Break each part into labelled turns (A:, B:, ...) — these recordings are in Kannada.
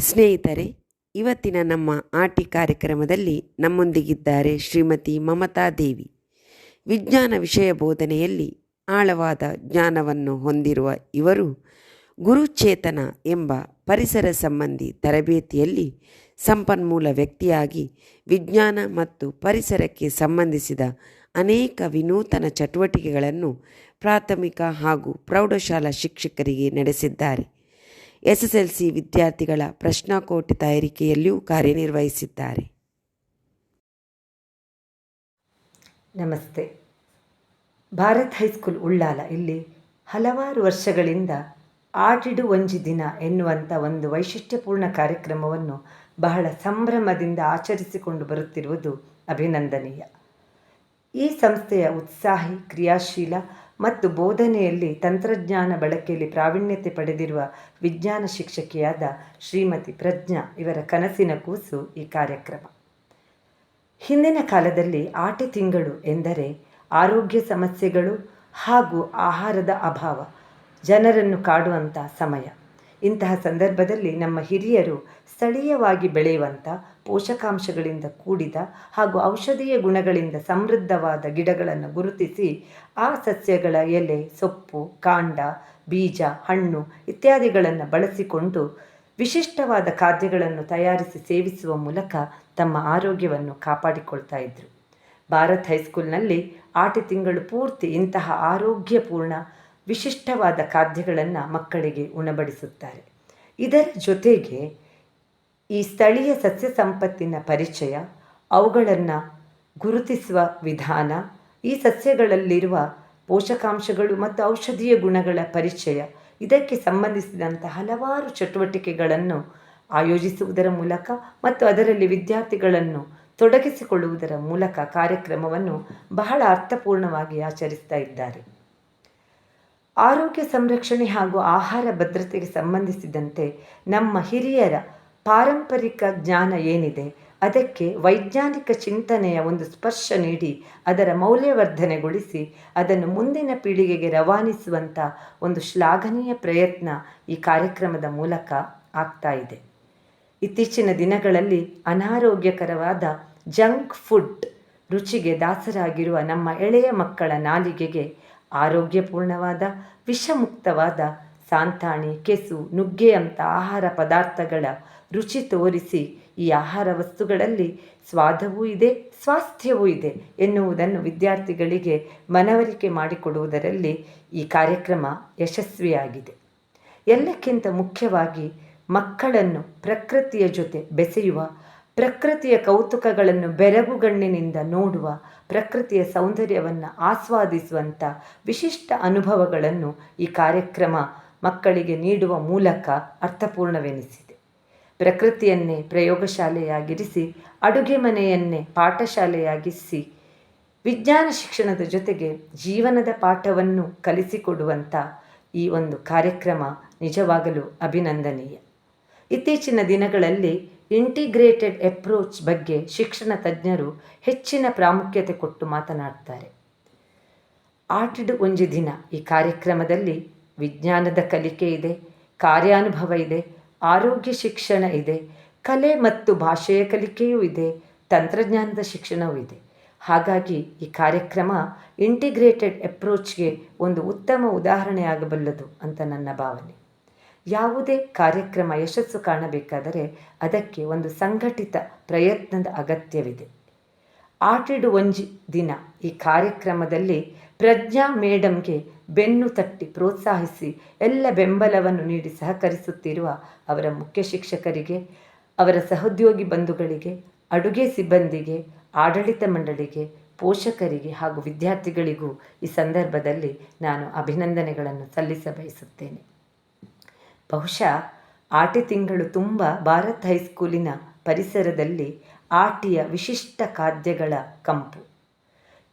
A: ಸ್ನೇಹಿತರೆ, ಇವತ್ತಿನ ನಮ್ಮ ಆಟಿ ಕಾರ್ಯಕ್ರಮದಲ್ಲಿ ನಮ್ಮೊಂದಿಗಿದ್ದಾರೆ ಶ್ರೀಮತಿ ಮಮತಾ ದೇವಿ. ವಿಜ್ಞಾನ ವಿಷಯ ಬೋಧನೆಯಲ್ಲಿ ಆಳವಾದ ಜ್ಞಾನವನ್ನು ಹೊಂದಿರುವ ಇವರು ಗುರುಚೇತನ ಎಂಬ ಪರಿಸರ ಸಂಬಂಧಿ ತರಬೇತಿಯಲ್ಲಿ ಸಂಪನ್ಮೂಲ ವ್ಯಕ್ತಿಯಾಗಿ ವಿಜ್ಞಾನ ಮತ್ತು ಪರಿಸರಕ್ಕೆ ಸಂಬಂಧಿಸಿದ ಅನೇಕ ವಿನೂತನ ಚಟುವಟಿಕೆಗಳನ್ನು ಪ್ರಾಥಮಿಕ ಹಾಗೂ ಪ್ರೌಢಶಾಲಾ ಶಿಕ್ಷಕರಿಗೆ ನಡೆಸಿದ್ದಾರೆ. ಎಸ್ ಎಸ್ ಎಲ್ ಸಿ ವಿದ್ಯಾರ್ಥಿಗಳ ಪ್ರಶ್ನಾಕೋಟಿ ತಯಾರಿಕೆಯಲ್ಲಿಯೂ ಕಾರ್ಯನಿರ್ವಹಿಸಿದ್ದಾರೆ.
B: ನಮಸ್ತೆ. ಭಾರತ್ ಹೈಸ್ಕೂಲ್ ಉಳ್ಳಾಲ ಇಲ್ಲಿ ಹಲವಾರು ವರ್ಷಗಳಿಂದ ಆಟಿಡು ಒಂಜಿ ದಿನ ಎನ್ನುವಂಥ ಒಂದು ವೈಶಿಷ್ಟ್ಯಪೂರ್ಣ ಕಾರ್ಯಕ್ರಮವನ್ನು ಬಹಳ ಸಂಭ್ರಮದಿಂದ ಆಚರಿಸಿಕೊಂಡು ಬರುತ್ತಿರುವುದು ಅಭಿನಂದನೀಯ. ಈ ಸಂಸ್ಥೆಯ ಉತ್ಸಾಹಿ, ಕ್ರಿಯಾಶೀಲ ಮತ್ತು ಬೋಧನೆಯಲ್ಲಿ ತಂತ್ರಜ್ಞಾನ ಬಳಕೆಯಲ್ಲಿ ಪ್ರಾವೀಣ್ಯತೆ ಪಡೆದಿರುವ ವಿಜ್ಞಾನ ಶಿಕ್ಷಕಿಯಾದ ಶ್ರೀಮತಿ ಪ್ರಜ್ಞಾ ಇವರ ಕನಸಿನ ಕೂಸು ಈ ಕಾರ್ಯಕ್ರಮ. ಹಿಂದಿನ ಕಾಲದಲ್ಲಿ ಆಟಿ ತಿಂಗಳು ಎಂದರೆ ಆರೋಗ್ಯ ಸಮಸ್ಯೆಗಳು ಹಾಗೂ ಆಹಾರದ ಅಭಾವ ಜನರನ್ನು ಕಾಡುವಂಥ ಸಮಯ. ಇಂತಹ ಸಂದರ್ಭದಲ್ಲಿ ನಮ್ಮ ಹಿರಿಯರು ಸ್ಥಳೀಯವಾಗಿ ಬೆಳೆಯುವಂಥ ಪೋಷಕಾಂಶಗಳಿಂದ ಕೂಡಿದ ಹಾಗೂ ಔಷಧೀಯ ಗುಣಗಳಿಂದ ಸಮೃದ್ಧವಾದ ಗಿಡಗಳನ್ನು ಗುರುತಿಸಿ ಆ ಸಸ್ಯಗಳ ಎಲೆ, ಸೊಪ್ಪು, ಕಾಂಡ, ಬೀಜ, ಹಣ್ಣು ಇತ್ಯಾದಿಗಳನ್ನು ಬಳಸಿಕೊಂಡು ವಿಶಿಷ್ಟವಾದ ಖಾದ್ಯಗಳನ್ನು ತಯಾರಿಸಿ ಸೇವಿಸುವ ಮೂಲಕ ತಮ್ಮ ಆರೋಗ್ಯವನ್ನು ಕಾಪಾಡಿಕೊಳ್ತಾ ಇದ್ದರು ಭಾರತ್ ಹೈಸ್ಕೂಲ್ನಲ್ಲಿ ಆಟಿ ತಿಂಗಳು ಪೂರ್ತಿ ಇಂತಹ ಆರೋಗ್ಯಪೂರ್ಣ ವಿಶಿಷ್ಟವಾದ ಖಾದ್ಯಗಳನ್ನು ಮಕ್ಕಳಿಗೆ ಉಣಬಡಿಸುತ್ತಾರೆ. ಇದರ ಜೊತೆಗೆ ಈ ಸ್ಥಳೀಯ ಸಸ್ಯ ಸಂಪತ್ತಿನ ಪರಿಚಯ, ಅವುಗಳನ್ನು ಗುರುತಿಸುವ ವಿಧಾನ, ಈ ಸಸ್ಯಗಳಲ್ಲಿರುವ ಪೋಷಕಾಂಶಗಳು ಮತ್ತು ಔಷಧೀಯ ಗುಣಗಳ ಪರಿಚಯ, ಇದಕ್ಕೆ ಸಂಬಂಧಿಸಿದಂಥ ಹಲವಾರು ಚಟುವಟಿಕೆಗಳನ್ನು ಆಯೋಜಿಸುವುದರ ಮೂಲಕ ಮತ್ತು ಅದರಲ್ಲಿ ವಿದ್ಯಾರ್ಥಿಗಳನ್ನು ತೊಡಗಿಸಿಕೊಳ್ಳುವುದರ ಮೂಲಕ ಕಾರ್ಯಕ್ರಮವನ್ನು ಬಹಳ ಅರ್ಥಪೂರ್ಣವಾಗಿ ಆಚರಿಸ್ತಾ ಇದ್ದಾರೆ. ಆರೋಗ್ಯ ಸಂರಕ್ಷಣೆ ಹಾಗೂ ಆಹಾರ ಭದ್ರತೆಗೆ ಸಂಬಂಧಿಸಿದಂತೆ ನಮ್ಮ ಹಿರಿಯರ ಪಾರಂಪರಿಕ ಜ್ಞಾನ ಏನಿದೆ, ಅದಕ್ಕೆ ವೈಜ್ಞಾನಿಕ ಚಿಂತನೆಯ ಒಂದು ಸ್ಪರ್ಶ ನೀಡಿ, ಅದರ ಮೌಲ್ಯವರ್ಧನೆಗೊಳಿಸಿ, ಅದನ್ನು ಮುಂದಿನ ಪೀಳಿಗೆಗೆ ರವಾನಿಸುವಂಥ ಒಂದು ಶ್ಲಾಘನೀಯ ಪ್ರಯತ್ನ ಈ ಕಾರ್ಯಕ್ರಮದ ಮೂಲಕ ಆಗ್ತಾ ಇದೆ. ಇತ್ತೀಚಿನ ದಿನಗಳಲ್ಲಿ ಅನಾರೋಗ್ಯಕರವಾದ ಜಂಕ್ ಫುಡ್ ರುಚಿಗೆ ದಾಸರಾಗಿರುವ ನಮ್ಮ ಎಳೆಯ ಮಕ್ಕಳ ನಾಲಿಗೆಗೆ ಆರೋಗ್ಯಪೂರ್ಣವಾದ, ವಿಷಮುಕ್ತವಾದ ಸಾಂತಾಣಿ ಕೆಸು, ನುಗ್ಗೆಯಂಥ ಆಹಾರ ಪದಾರ್ಥಗಳ ರುಚಿ ತೋರಿಸಿ ಈ ಆಹಾರ ವಸ್ತುಗಳಲ್ಲಿ ಸ್ವಾದವೂ ಇದೆ, ಸ್ವಾಸ್ಥ್ಯವೂ ಇದೆ ಎನ್ನುವುದನ್ನು ವಿದ್ಯಾರ್ಥಿಗಳಿಗೆ ಮನವರಿಕೆ ಮಾಡಿಕೊಡುವುದರಲ್ಲಿ ಈ ಕಾರ್ಯಕ್ರಮ ಯಶಸ್ವಿಯಾಗಿದೆ. ಎಲ್ಲಕ್ಕಿಂತ ಮುಖ್ಯವಾಗಿ ಮಕ್ಕಳನ್ನು ಪ್ರಕೃತಿಯ ಜೊತೆ ಬೆಸೆಯುವ ಪ್ರಕೃತಿಯ ಕೌತುಕಗಳನ್ನು ಬೆರಗುಗಣ್ಣಿನಿಂದ ನೋಡುವ, ಪ್ರಕೃತಿಯ ಸೌಂದರ್ಯವನ್ನು ಆಸ್ವಾದಿಸುವಂಥ ವಿಶಿಷ್ಟ ಅನುಭವಗಳನ್ನು ಈ ಕಾರ್ಯಕ್ರಮ ಮಕ್ಕಳಿಗೆ ನೀಡುವ ಮೂಲಕ ಅರ್ಥಪೂರ್ಣವೆನಿಸಿದೆ. ಪ್ರಕೃತಿಯನ್ನೇ ಪ್ರಯೋಗಶಾಲೆಯಾಗಿರಿಸಿ, ಅಡುಗೆ ಮನೆಯನ್ನೇ ಪಾಠಶಾಲೆಯಾಗಿಸಿ ವಿಜ್ಞಾನ ಶಿಕ್ಷಣದ ಜೊತೆಗೆ ಜೀವನದ ಪಾಠವನ್ನು ಕಲಿಸಿಕೊಡುವಂಥ ಈ ಒಂದು ಕಾರ್ಯಕ್ರಮ ನಿಜವಾಗಲು ಅಭಿನಂದನೀಯ. ಇತ್ತೀಚಿನ ದಿನಗಳಲ್ಲಿ ಇಂಟಿಗ್ರೇಟೆಡ್ ಅಪ್ರೋಚ್ ಬಗ್ಗೆ ಶಿಕ್ಷಣ ತಜ್ಞರು ಹೆಚ್ಚಿನ ಪ್ರಾಮುಖ್ಯತೆ ಕೊಟ್ಟು ಮಾತನಾಡ್ತಾರೆ. ಆಟಿಡು ಒಂಜಿ ದಿನ ಈ ಕಾರ್ಯಕ್ರಮದಲ್ಲಿ ವಿಜ್ಞಾನದ ಕಲಿಕೆ ಇದೆ, ಕಾರ್ಯಾನುಭವ ಇದೆ, ಆರೋಗ್ಯ ಶಿಕ್ಷಣ ಇದೆ, ಕಲೆ ಮತ್ತು ಭಾಷೆಯ ಕಲಿಕೆಯೂ ಇದೆ, ತಂತ್ರಜ್ಞಾನದ ಶಿಕ್ಷಣವೂ ಇದೆ. ಹಾಗಾಗಿ ಈ ಕಾರ್ಯಕ್ರಮ ಇಂಟಿಗ್ರೇಟೆಡ್ ಅಪ್ರೋಚ್ಗೆ ಒಂದು ಉತ್ತಮ ಉದಾಹರಣೆಯಾಗಬಲ್ಲದು ಅಂತ ನನ್ನ ಭಾವನೆ. ಯಾವುದೇ ಕಾರ್ಯಕ್ರಮ, ಯಶಸ್ಸು ಕಾಣಬೇಕಾದರೆ ಅದಕ್ಕೆ ಒಂದು ಸಂಘಟಿತ ಪ್ರಯತ್ನದ ಅಗತ್ಯವಿದೆ. ಆಟಿಡು ಒಂಜಿ ದಿನ ಈ ಕಾರ್ಯಕ್ರಮದಲ್ಲಿ ಪ್ರಜ್ಞಾ ಮೇಡಮ್ಗೆ ಬೆನ್ನು ತಟ್ಟಿ ಪ್ರೋತ್ಸಾಹಿಸಿ ಎಲ್ಲ ಬೆಂಬಲವನ್ನು ನೀಡಿ ಸಹಕರಿಸುತ್ತಿರುವ ಅವರ ಮುಖ್ಯ ಶಿಕ್ಷಕರಿಗೆ, ಅವರ ಸಹೋದ್ಯೋಗಿ ಬಂಧುಗಳಿಗೆ, ಅಡುಗೆ ಸಿಬ್ಬಂದಿಗೆ, ಆಡಳಿತ ಮಂಡಳಿಗೆ, ಪೋಷಕರಿಗೆ ಹಾಗೂ ವಿದ್ಯಾರ್ಥಿಗಳಿಗೂ ಈ ಸಂದರ್ಭದಲ್ಲಿ ನಾನು ಅಭಿನಂದನೆಗಳನ್ನು ಸಲ್ಲಿಸ ಬಯಸುತ್ತೇನೆ ಬಹುಶಃ ಆಟಿ ತಿಂಗಳು ತುಂಬ ಭಾರತ್ ಹೈಸ್ಕೂಲಿನ ಪರಿಸರದಲ್ಲಿ ಆಟಿಯ ವಿಶಿಷ್ಟ ಖಾದ್ಯಗಳ ಕಂಪು.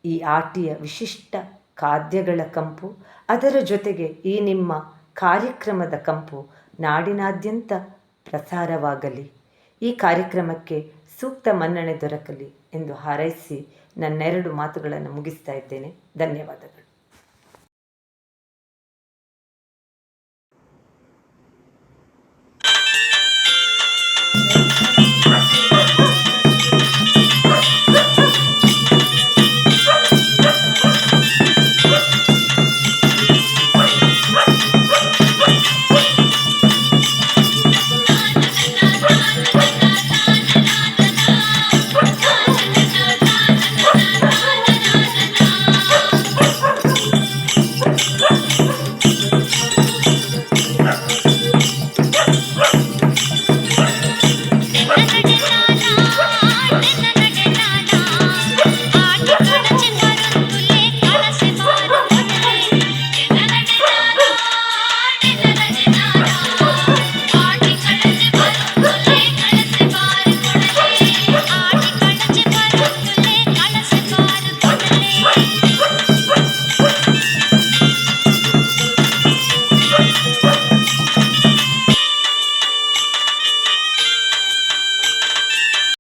B: ಈ ಆಟಿಯ ವಿಶಿಷ್ಟ ಖಾದ್ಯಗಳ ಕಂಪು, ಅದರ ಜೊತೆಗೆ ಈ ನಿಮ್ಮ ಕಾರ್ಯಕ್ರಮದ ಕಂಪು ನಾಡಿನಾದ್ಯಂತ ಪ್ರಸಾರವಾಗಲಿ. ಈ ಕಾರ್ಯಕ್ರಮಕ್ಕೆ ಸೂಕ್ತ ಮನ್ನಣೆ ದೊರಕಲಿ ಎಂದು ಹಾರೈಸಿ ನನ್ನೆರಡು ಮಾತುಗಳನ್ನು ಮುಗಿಸ್ತಾ ಇದ್ದೇನೆ. ಧನ್ಯವಾದಗಳು.